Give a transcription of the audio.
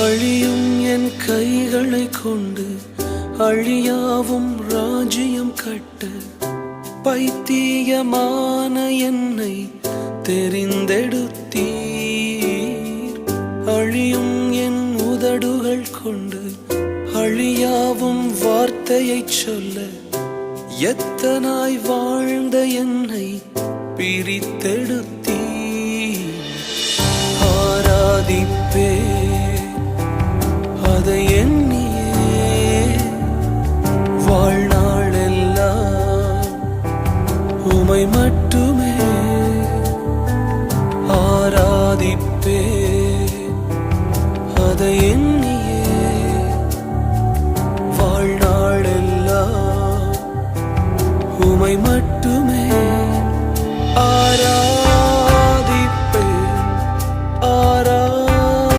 அழியும் என் கைகளை கொண்டு அழியாவும் ராஜ்யம் கட்ட பைத்தியமான என்னை தெரிந்தெடுத்தீர். அழியும் என் உதடுகள் கொண்டு அழியாவும் வார்த்தையை சொல்ல எத்தனாய் வாழ்ந்த என்னை பிரித்தெடுத்த உம்மை மட்டுமே ஆராதிப்பே. அதை எண்ணியே வாழ்நாளெல்லாம் உமை மட்டும்